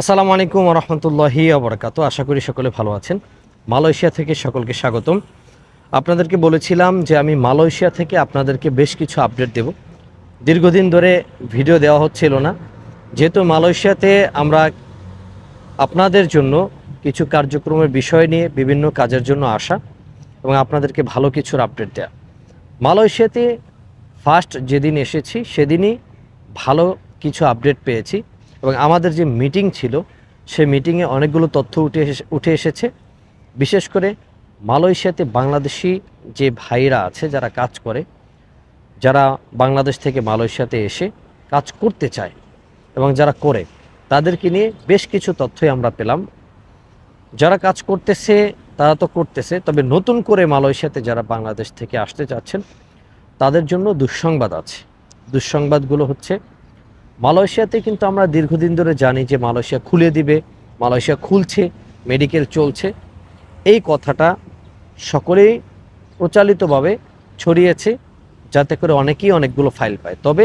আসসালামু আলাইকুম রহমতুল্লাহি আবরকাত আশা করি সকলে ভালো আছেন। মালয়েশিয়া থেকে সকলকে স্বাগতম। আপনাদেরকে বলেছিলাম যে আমি মালয়েশিয়া থেকে আপনাদেরকে বেশ কিছু আপডেট দেব। দীর্ঘদিন ধরে ভিডিও দেওয়া হচ্ছিল না। যেহেতু মালয়েশিয়াতে আমরা আপনাদের জন্য কিছু কার্যক্রমের বিষয় নিয়ে বিভিন্ন কাজের জন্য আসা এবং আপনাদেরকে ভালো কিছুর আপডেট দেওয়া মালয়েশিয়াতে ফার্স্ট যেদিন এসেছি, সেদিনই ভালো কিছু আপডেট পেয়েছি। এবং আমাদের যে মিটিং ছিল সে মিটিংয়ে অনেকগুলো তথ্য উঠে উঠে এসেছে। বিশেষ করে মালয়েশিয়াতে বাংলাদেশি যে ভাইরা আছে, যারা কাজ করে, যারা বাংলাদেশ থেকে মালয়েশিয়াতে এসে কাজ করতে চায় এবং যারা করে, তাদেরকে নিয়ে বেশ কিছু তথ্যই আমরা পেলাম। যারা কাজ করতেছে, তারা তো করতেছে, তবে নতুন করে মালয়েশিয়াতে যারা বাংলাদেশ থেকে আসতে চাচ্ছেন, তাদের জন্য দুঃসংবাদ আছে। দুঃসংবাদগুলো হচ্ছে মালয়েশিয়াতে কিন্তু আমরা দীর্ঘদিন ধরে জানি যে মালয়েশিয়া খুলে দিবে, মালয়েশিয়া খুলছে, মেডিকেল চলছে। এই কথাটা সকলেই প্রচালিতভাবে ছড়িয়েছে, যাতে করে অনেকেই অনেকগুলো ফাইল পায়। তবে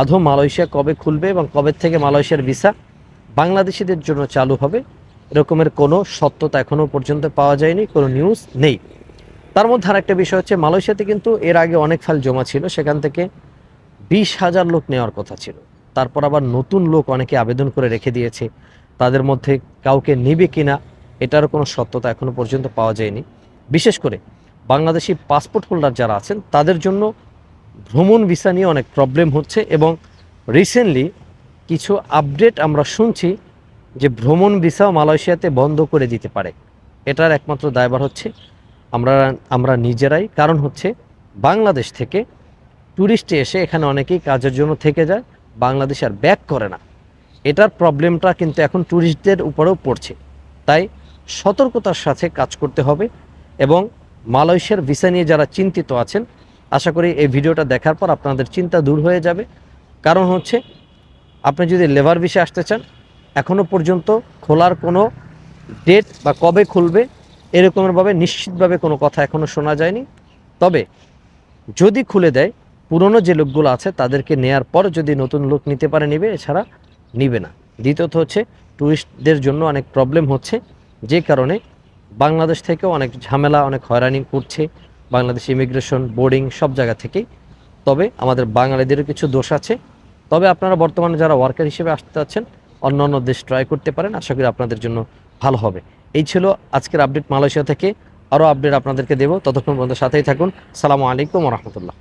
আধো মালয়েশিয়া কবে খুলবে এবং কবে থেকে মালয়েশিয়ার ভিসা বাংলাদেশিদের জন্য চালু হবে, এরকমের কোনো সত্যতা এখনও পর্যন্ত পাওয়া যায়নি, কোনো নিউজ নেই। তার মধ্যে আরেকটা বিষয় হচ্ছে, মালয়েশিয়াতে কিন্তু এর আগে অনেক ফাইল জমা ছিল, সেখান থেকে বিশ হাজার লোক নেওয়ার কথা ছিল। তারপর আবার নতুন লোক অনেকে আবেদন করে রেখে দিয়েছে। তাদের মধ্যে কাউকে নিবে কিনা, এটার কোনো সত্যতা এখনও পর্যন্ত পাওয়া যায়নি। বিশেষ করে বাংলাদেশি পাসপোর্ট হোল্ডার যারা আছেন, তাদের জন্য ভ্রমণ ভিসা নিয়ে অনেক প্রবলেম হচ্ছে এবং রিসেন্টলি কিছু আপডেট আমরা শুনছি যে ভ্রমণ ভিসাও মালয়েশিয়াতে বন্ধ করে দিতে পারে। এটার একমাত্র দায়বার হচ্ছে আমরা আমরা নিজেরাই। কারণ হচ্ছে বাংলাদেশ থেকে ট্যুরিস্টে এসে এখানে অনেকেই কাজের জন্য থেকে যায়। বাংলাদেশ আর ব্যাক করে না। এটার প্রবলেমটা কিন্তু এখন ট্যুরিস্টদের উপরেও পড়ছে। তাই সতর্কতার সাথে কাজ করতে হবে এবং মালয়েশিয়ার ভিসা নিয়ে যারা চিন্তিত আছেন, আশা করি এই ভিডিওটা দেখার পর আপনাদের চিন্তা দূর হয়ে যাবে। কারণ হচ্ছে, আপনি যদি লেবার ভিসা আসতে চান এখনও পর্যন্ত খোলার কোনো ডেট বা কবে খুলবে এরকমভাবে নিশ্চিতভাবে কোনো কথা এখনও শোনা যায়নি। তবে যদি খুলে দেয় পুরনো যে লোকগুলো আছে, তাদেরকে নেয়ার পর যদি নতুন লোক নিতে পারে নিবে, এছাড়া নিবে না। দ্বিতীয়ত হচ্ছে ট্যুরিস্টদের জন্য অনেক প্রবলেম হচ্ছে, যে কারণে বাংলাদেশ থেকেও অনেক ঝামেলা, অনেক হয়রানি করছে। বাংলাদেশ ইমিগ্রেশন বোর্ডিং সব জায়গা থেকেই। তবে আমাদের বাঙালিদেরও কিছু দোষ আছে। তবে আপনারা বর্তমানে যারা ওয়ার্কার হিসেবে আসতে চাচ্ছেন, অন্য অন্য দেশ ট্রাই করতে পারেন। আশা করি আপনাদের জন্য ভালো হবে। এই ছিল আজকের আপডেট মালয়েশিয়া থেকে। আরও আপডেট আপনাদেরকে দেবো। ততক্ষণ পর্যন্ত সাথেই থাকুন। সালামু আলাইকুম রহমতুল্লাহ।